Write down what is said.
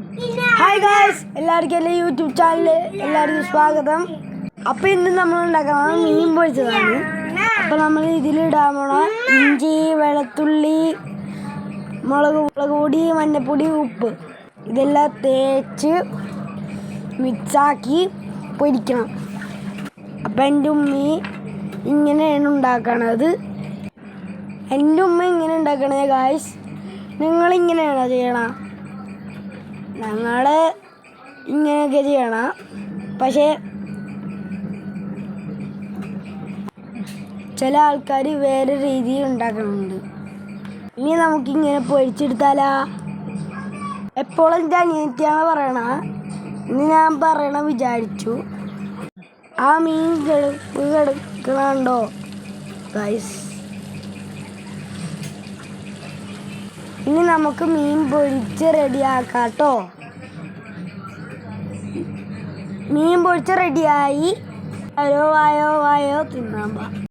Hi guys എല്ലാവർക്കും എന്റെ YouTube ചാനലിൽ എല്ലാവർക്കും സ്വാഗതം. അപ്പോൾ ഇന്ന് നമ്മൾ ഉണ്ടാക്കുന്നത് മീൻ പൊരിച്ചതാണ്. അപ്പോൾ നമ്മൾ ഇതിലിടാൻ പോണ ഇഞ്ചി വെളുത്തുള്ളി മുളക് മുളക് പൊടി മഞ്ഞപ്പൊടി ഉപ്പ്. ഇതെല്ലാം തേച്ച് മിക്സാക്കി പൊരിക്കണം. അപ്പം എന്റെ ഉമ്മി ഇങ്ങനെയാണ് ഉണ്ടാക്കണത്. എന്റെ ഉമ്മ ഇങ്ങനെ ഉണ്ടാക്കണത് ഗായ്സ് നിങ്ങളിങ്ങനെയാണോ ചെയ്യണം? ഞങ്ങൾ ഇങ്ങനെയൊക്കെ ചെയ്യണം പക്ഷേ ചില ആൾക്കാർ വേറെ രീതിയിൽ ഉണ്ടാക്കുന്നുണ്ട് ഇനി നമുക്കിങ്ങനെ പൊരിച്ചെടുത്താലാ? എപ്പോഴും എന്റെ അനിയത്തിയാണ് പറയണ? ഇനി ഞാൻ പറയണ വിചാരിച്ചു. ആ മീൻ കിടക്കണുണ്ടോ? ഗൈസ്. ഇനി നമുക്ക് മീൻ പൊരിച്ച് റെഡിയാക്കാം കേട്ടോ മീൻ പൊരിച്ച് റെഡിയായി. വായോ വായോ വായോ തിന്നാൻ